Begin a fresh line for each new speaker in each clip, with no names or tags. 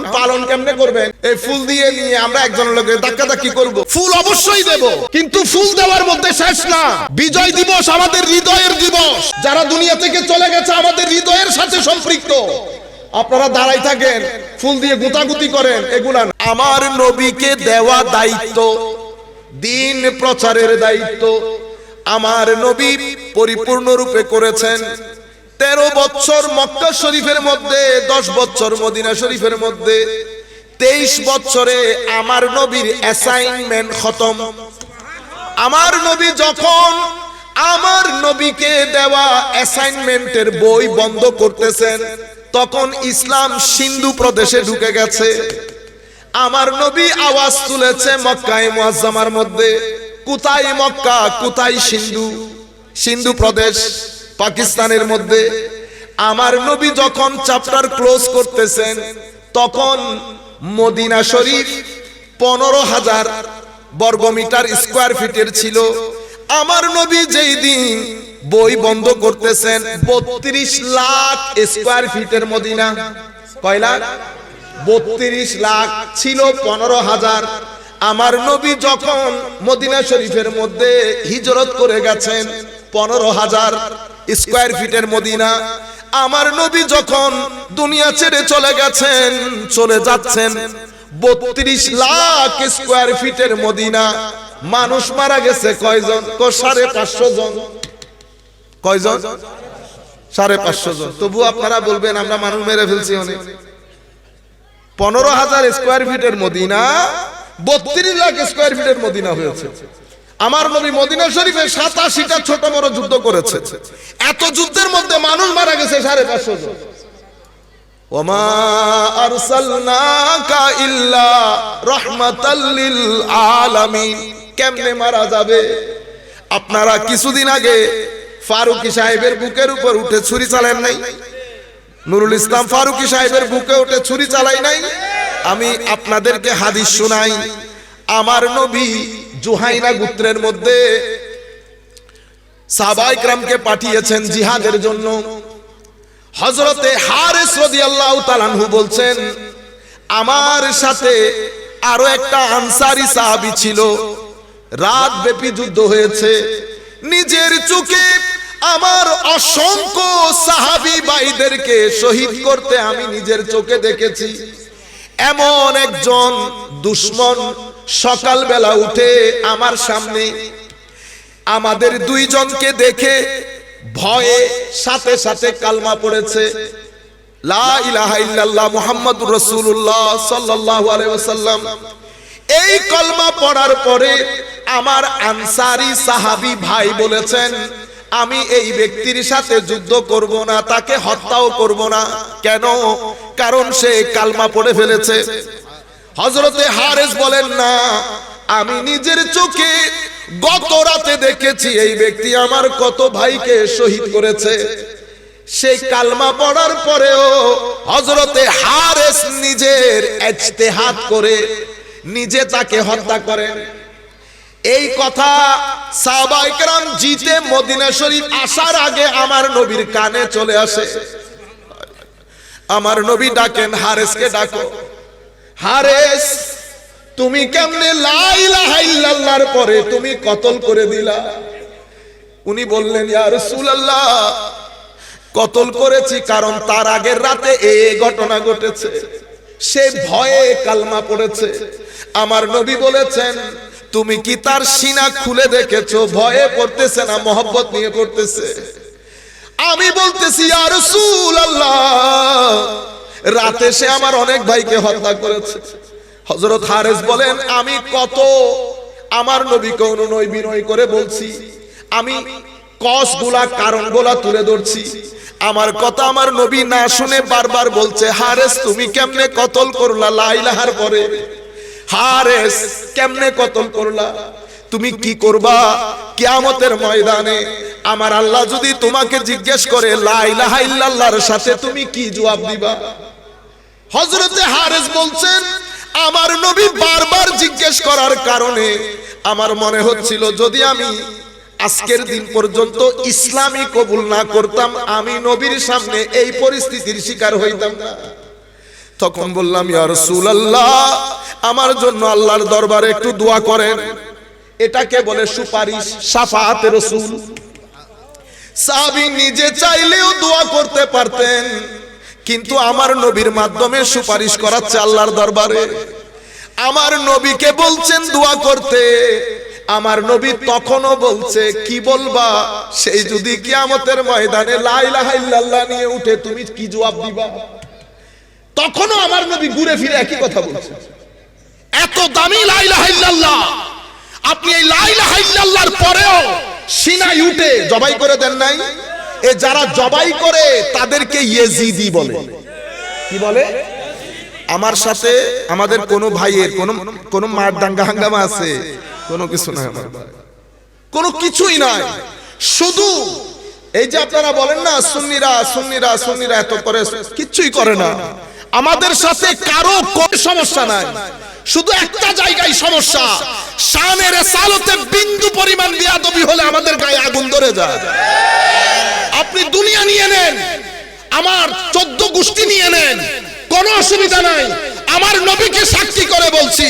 এখন পালন কেমনে করবেন? এই ফুল দিয়ে নিয়ে আমরা একজনের লোকের ধাক্কা ধাক্কি করব। ফুল অবশ্যই দেব, কিন্তু ফুল দেওয়ার মধ্যে শেষ না। বিজয় দিবস আমাদের হৃদয়ের দিবস। যারা দুনিয়া থেকে চলে গেছে, আমাদের হৃদয়ের সাথে সম্পৃক্ত। আপনারা দাঁড়াই থাকেন, ফুল দিয়ে গুতাগুতি করেন, এগুলা আমার নবীকে দেওয়া দায়িত্ব, দিন প্রচারের দায়িত্ব। আমার নবী পরিপূর্ণ রূপে করেছেন। তেরো বছর মক্কা শরীফের মধ্যে, দশ বছর মদিনা শরীফের মধ্যে, তেইশ বছরে আমার নবীর অ্যাসাইনমেন্ট খতম। আমার নবী যখন আমার নবীকে দেওয়া অ্যাসাইনমেন্টের বই বন্ধ করতেছেন, তখন ইসলাম সিন্ধু প্রদেশে ঢুকে গেছে। আমার নবী আওয়াজ তুলেছে মক্কায় মুআজ্জামার মধ্যে, কোথায় মক্কা? কোথায় সিন্ধু? সিন্ধু প্রদেশ? পাকিস্তানের মধ্যে। আমার নবী যখন চ্যাপ্টার ক্লোজ করতেছেন, তখন মদিনা শরীফ পনেরো হাজার বর্গমিটার স্কোয়ার ফিটের ছিল। আমার নবী যেই দিন বই বন্ধ করতেছেন, বত্রিশ লাখ স্কোয়ার ফিটের মদিনা। কয় লাখ? বত্রিশ লাখ ছিল পনেরো হাজার। আমার নবী যখন মদিনা শরীফের মধ্যে হিজরত করে গেছেন, পনেরো হাজার। স্কোয়ার ফিটের মদিনা। আমার নবী যখন দুনিয়া ছেড়ে চলে গেছেন, চলে যাচ্ছেন, বত্রিশ লাখ স্কোয়ার ফিটের মদিনা। মানুষ মারা গেছে কয়জন? সাড়ে পাঁচশো জন। কয়জন? সাড়ে পাঁচশো জন। তবু আপনারা বলবেন, আমরা মানুষ মেরে ফেলছি অনেক। পনেরো হাজার স্কোয়ার ফিটের মদিনা, বত্রিশ লাখ স্কোয়ার ফিটের মদিনা হয়েছে। আমার নবী মদিনা শরীফে সাতাশিটা ছোট বড় যুদ্ধ করেছে। এত যুদ্ধের মধ্যে মানুষ মারা গেছে সাড়ে পাঁচশো জন। ওমা আরসালনাকা ইল্লা রাহমাতাল লিল আলামিন। কেমনে মারা যাবে? আপনারা কিছুদিন আগে ফারুকি সাহেবের বুকের উপর উঠে ছুরি চালেন নাই? নুরুল ইসলাম ফারুকি সাহেবের বুকে উঠে ছুরি চালাই নাই? আমি আপনাদেরকে হাদিস শোনাই। আমার নবী জুহাইনা গোত্রের মধ্যে সাবাইকরামকে পাঠিয়েছেন জিহাদের জন্য। হজরতে হারেস রাদিয়াল্লাহু তাআলাহু বলছেন, আমার সাথে আরও একটা আনসারি সাহাবী ছিল। রাত ব্যাপী যুদ্ধ হয়েছে। নিজের চোখে আমার অসংখ্য সাহাবী ভাইদেরকে শহীদ করতে আমি নিজের চোখে দেখেছি। এমন একজন দুশ্মন সকালবেলা উঠে আমার সামনে আমাদের দুইজনকে দেখে ভয়ে সাথে সাথে কালমা পড়েছে। এই কলমা পড়ার পরে আমার আনসারি সাহাবী ভাই বলেছেন, আমি এই ব্যক্তির সাথে যুদ্ধ করব না, তাকে হত্যাও করব না। কেন? কারণ সে কালমা পড়ে ফেলেছে। হজরতে হারেস বলেন, না, আমি নিজের চোখে গত রাতে দেখেছি এই ব্যক্তি আমার কত ভাইকে শহীদ করেছে। সেই কালমা পড়ার পরেও হজরতে হারেস নিজের হাত করে নিজে তাকে হত্যা করেন। এই কথা সাহবাইকরাম জিতে মদিনা শরীফ আসার আগে আমার নবীর কানে চলে আসে। আমার নবী ডাকেন, হারেসকে ডাকো। হারেস, তুমি কেমনে লা ইলাহা ইল্লাল্লাহর পরে তুমি কতল করে দিলা? উনি বললেন, ইয়া রাসূলুল্লাহ, কতল করেছি কারণ তার আগের রাতে এই ঘটনা ঘটেছে। সে ভয়ে কালমা পড়েছে। আমার নবী বলেছেন, তুমি কি তার সিনা খুলে দেখেছ? ভয়ে পড়তেছে না, মহব্বত নিয়ে পড়তেছে? আমি বলতেছি, ইয়া রাসূলুল্লাহ রাতে সে আমার অনেক ভাইকে হত্যা করেছে। হযরত হারেস বলেন, আমি কত? আমার নবীকে অনুনয় বিনয় করে বলছি, আমি কসগুলা কারণগুলা তুলে ধরছি। আমার কথা আমার নবী না শুনে বারবার বলছে, হারেস, তুমি কেমনে কতল করলা লাইলাহার পরে? হারেস, কেমনে কতল করলা? তুমি কি করবা কিয়ামতের ময়দানে? আমার আল্লাহ যদি তোমাকে জিজ্ঞেস করে লাইলাহা ইল্লাল্লাহর সাথে তুমি কি জবাব দিবা? হযরতে হারেস বলছেন, আমার নবী বারবার জিজ্ঞেস করার কারণে আমার মনে হচ্ছিল যদি আমি আজকের দিন পর্যন্ত ইসলামী কবুল না করতাম, আমি নবীর সামনে এই পরিস্থিতির শিকার হইতাম না। তখন বললাম, ইয়া রাসূলুল্লাহ, আমার জন্য আল্লাহর দরবারে একটু দোয়া করেন। এটাকে বলে? সুপারিশ, সাফাতে রাসূল। সাহাবী নিজে চাইলেও দোয়া করতে পারতেন। কিন্তু আমার নবীর মাধ্যমে সুপারিশ করাচ্ছে আল্লাহর দরবারে। আমার নবীকে বলছেন দোয়া করতে। আমার নবী তখনও বলছে, কি বলবা? সেই যদি কিয়ামতের ময়দানে লা ইলাহা ইল্লাল্লাহ নিয়ে উঠে তুমি কি জবাব দিবা? তখনও আমার নবী ঘুরে ফিরে একই কথা বলছে। এত দামি লা ইলাহা ইল্লাল্লাহ। আপনি এই লা ইলাহা ইল্লাল্লাহর পরেও সিনাই উঠে জবাই করে দেন নাই? এ যারা জবাই করে, তাদেরকে ইয়েজিদি বলে। কি বলে? আমার সাথে আমাদের কোনো ভাইয়ের, কোনো কোনো মার দাঙ্গা হাঙ্গামা আছে, কোনো কিছু নাই আমার কোনো কিছুই নাই। শুধু এই যে আপনারা বলেন না, সুন্নিরা সুন্নিরা সুন্নিরা এত করে কিচ্ছুই করে না। আমাদের সাথে কারও কোনো সমস্যা নাই। শুধু একটা জায়গায় সমস্যা, শানের সালতে বিন্দু পরিমাণ বিয়াদবি হলে আমাদের গায়ে আগুন ধরে যায়। নিয়ে নেন। আমার চোদ্দ গোষ্ঠী নিয়ে নেন। কোনো অসুবিধা নাই। আমার নবীকে সাক্ষী করে বলছি,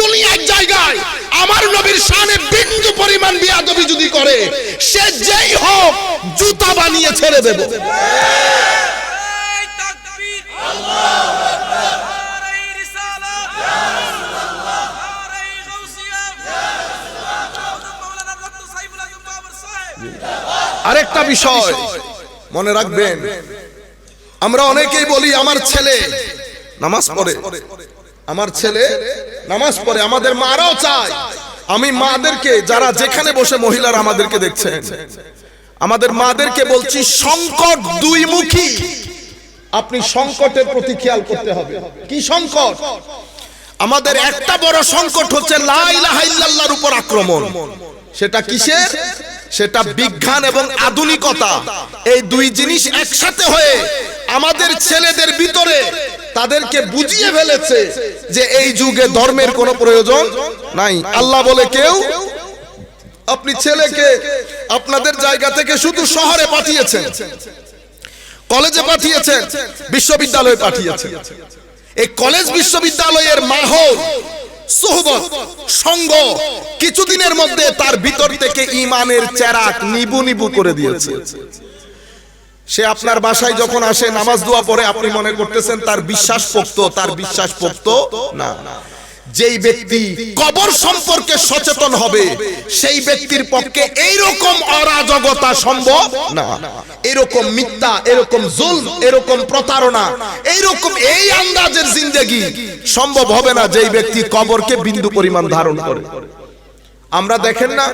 দুনিয়ার জায়গায় আমার নবীর শানে বিন্দু পরিমাণ বিয়াদবি যদি করে, সে যেই হোক জুতা বানিয়ে ছেড়ে দেব। আরেকটা বিষয় মনে রাখবেন, আমরা অনেকেই বলি, আমার ছেলে নামাজ পড়ে। আমার ছেলে নামাজ পড়ে, আমাদের মারাও চায়। আমি মাদেরকে, যারা যেখানে বসে মহিলারা আমাদেরকে দেখছেন, আমাদের মাদেরকে বলছি, সংকট দুই মুখী আপনি সংকটের প্রতি খেয়াল করতে হবে। কি সংকট? আমাদের একটা বড় সংকট হচ্ছে, লা ইলাহা উপর আক্রমণ। সেটা কিসের? সেটা বিজ্ঞান এবং আধুনিকতা। এই দুই জিনিস একসাথে হয়ে আমাদের ছেলেদের ভিতরে তাদেরকে বুঝিয়ে ফেলেছে যে এই যুগে ধর্মের কোনো প্রয়োজন নাই। আল্লাহ বলে কেউ আপনি ছেলেকে আপনাদের জায়গা থেকে শুধু শহরে পাঠিয়েছেন। কলেজে পাঠিয়েছেন। বিশ্ববিদ্যালয়ে পাঠিয়েছেন। এই কলেজ বিশ্ববিদ্যালয়ের মাহল সোহবত, সঙ্গ। কিছুদিনের মধ্যে তার ভিতর থেকে ইমানের চেরাক নিবু নিবু করে দিয়েছে। সে আপনার বাসায় যখন আসে, নামাজ দোয়া পরে আপনি মনে করতেছেন তার বিশ্বাস পোক্ত তার বিশ্বাস পোক্ত না। যেই ব্যক্তি কবর সম্পর্কে সচেতন হবে, সেই ব্যক্তির পক্ষে এইরকম অরাজকতা সম্ভব না। এরকম মিথ্যা, এরকম জুল এরকম প্রতারণা, এইরকম এই আন্দাজের জিন্দেগি সম্ভব হবে না যেই ব্যক্তি কবরকে বিন্দু পরিমাণ ধারণ করে। আমরা দেখেন না